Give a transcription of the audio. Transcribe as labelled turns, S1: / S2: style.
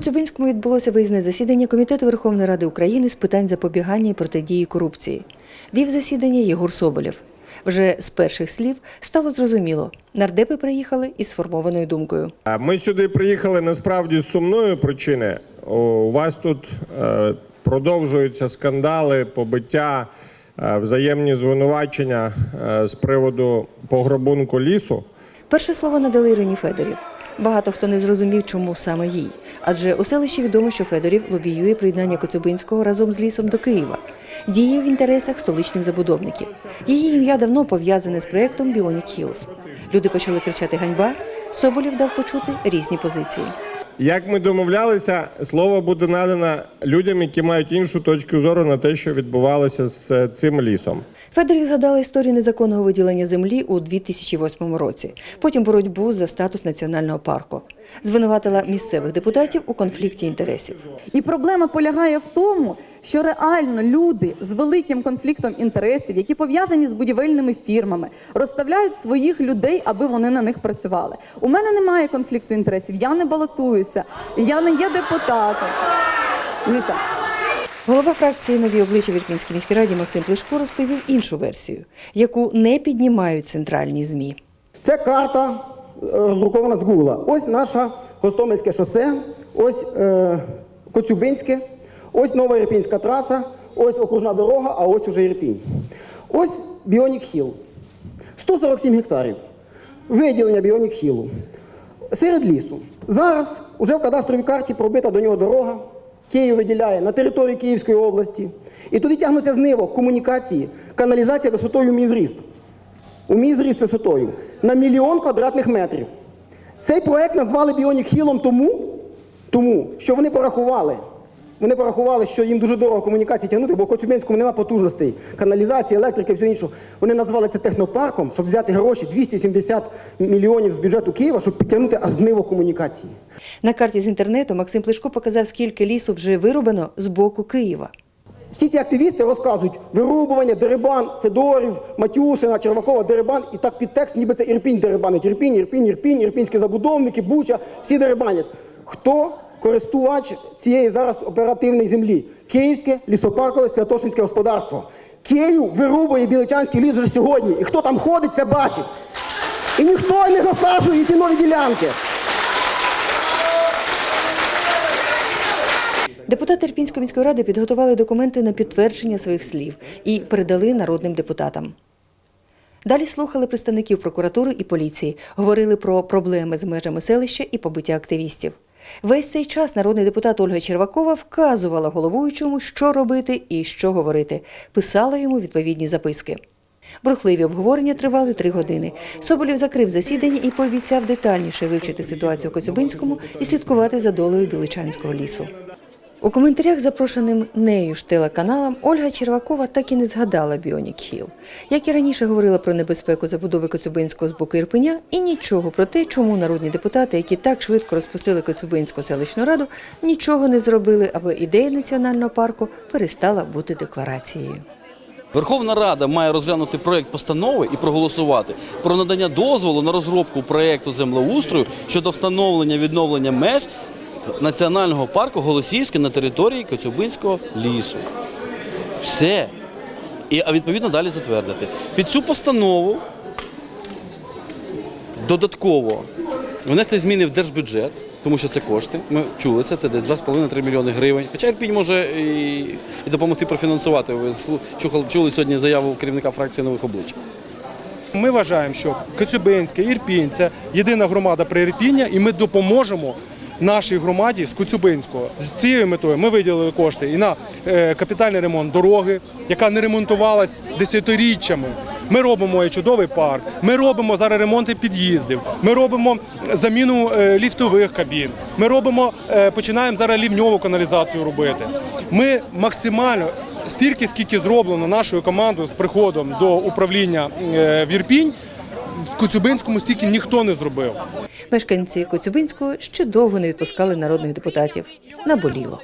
S1: Коцюбинському відбулося виїзне засідання Комітету Верховної Ради України з питань запобігання і протидії корупції. Вів засідання Єгор Соболєв. Вже з перших слів стало зрозуміло, нардепи приїхали із сформованою думкою.
S2: Ми сюди приїхали насправді з сумної причини. У вас тут е, продовжуються скандали, побиття, е, взаємні звинувачення е, з приводу пограбунку лісу.
S1: Перше слово надали Ірині Федорів. Багато хто не зрозумів, чому саме їй. Адже у селищі відомо, що Федорів лобіює приєднання Коцюбинського разом з лісом до Києва. Діє в інтересах столичних забудовників. Її ім'я давно пов'язане з проєктом Біонік Хілз». Люди почали кричати ганьба. Соболів дав почути різні позиції.
S2: Як ми домовлялися, слово буде надано людям, які мають іншу точку зору на те, що відбувалося з е, цим лісом.
S1: Федорів згадала історію незаконного виділення землі у 2008 році, потім боротьбу за статус національного парку. Звинуватила місцевих депутатів у конфлікті інтересів.
S3: І проблема полягає в тому, що реально люди з великим конфліктом інтересів, які пов'язані з будівельними фірмами, розставляють своїх людей, аби вони на них працювали. У мене немає конфлікту інтересів, я не балотуюся, я не є депутатом. Дивіться,
S1: Голова фракції нові обличчя в Ірпінській міській раді Максим Плешко розповів іншу версію, яку не піднімають центральні змі.
S4: Це карта е, роздрукована з Гугла. Ось наше Гостомельське шосе, ось е, Коцюбинське, ось нова Ірпінська траса, ось окружна дорога, а ось уже Ірпінь. Ось Біонік Хіл. 147 гектарів. Виділення Біонік Хілу. Серед лісу. Зараз уже в кадастровій карті пробита до нього дорога. Київ виділяє на території Київської області. І туди тягнуться знивок комунікації, каналізація висотою мізріст, у мій зріст висотою на мільйон квадратних метрів. Цей проект назвали Біонік Хілом тому, тому, що вони порахували. Вони порахували, що їм дуже дорого комунікації тягнути, бо в Коцюбинському немає потужностей, каналізації, електрики, все інше. Вони назвали це технопарком, щоб взяти гроші 270 мільйонів з бюджету Києва, щоб підтягнути аж знивок комунікації.
S1: На карті з інтернету Максим Плешко показав, скільки лісу вже вирубано з боку Києва.
S4: Всі ці активісти розказують вирубування, Дерибан, Федорів, Матюшина, Червакова, Дерибан, і так підтекст, ніби це Ірпінь дерибанить. Ірпінь, Ірпінь, Ірпінь, ірпінські забудовники, Буча, всі дерибанять. Хто користувач цієї зараз оперативної землі? Київське лісопаркове Святошинське господарство. Київ вирубує біличанський ліс вже сьогодні. І хто там ходить, це бачить. І ніхто не засаджує ці нові ділянки.
S1: Депутати Ірпінської міської ради підготували документи на підтвердження своїх слів і передали народним депутатам. Далі слухали представників прокуратури і поліції, говорили про проблеми з межами селища і побиття активістів. Весь цей час народний депутат Ольга Червакова вказувала головуючому, що робити і що говорити, писала йому відповідні записки. Брухливі обговорення тривали три години. Соболєв закрив засідання і пообіцяв детальніше вивчити ситуацію Коцюбинському і слідкувати за долею Біличанського лісу. У коментарях, запрошеним нею ж телеканалам, Ольга Червакова так і не згадала Біонік Хіл. Як і раніше говорила про небезпеку забудови Коцюбинського з боку Ірпеня, і нічого про те, чому народні депутати, які так швидко розпустили Коцюбинську селищну раду, нічого не зробили, аби ідея національного парку перестала бути декларацією.
S5: Верховна Рада має розглянути проект постанови і проголосувати про надання дозволу на розробку проекту землеустрою щодо встановлення відновлення меж національного парку Голосіївське на території Коцюбинського лісу. Все. І а відповідно далі затвердити. Під цю постанову додатково внести зміни в держбюджет, тому що це кошти. Ми чули це, це десь 2,5-3 мільйони гривень. Хоча Ірпінь може і, і допомогти профінансувати. Ви чули сьогодні заяву керівника фракції нових облич.
S6: Ми вважаємо, що Коцюбинське, Ірпінь це єдина громада при Ірпіння, і ми допоможемо нашій громаді з Коцюбинського. З цією метою ми виділили кошти і на е, капітальний ремонт дороги, яка не ремонтувалась десятиріччями. Ми робимо чудовий парк. Ми робимо зараз ремонти під'їздів. Ми робимо заміну е, ліфтових кабін. Ми робимо, е, починаємо зараз лівньову каналізацію робити. Ми максимально стільки, скільки зроблено нашою командою з приходом до управління е, в Ірпінь, в Коцюбинському стільки ніхто не зробив.
S1: Мешканці Коцюбинського ще довго не відпускали народних депутатів. Наболіло.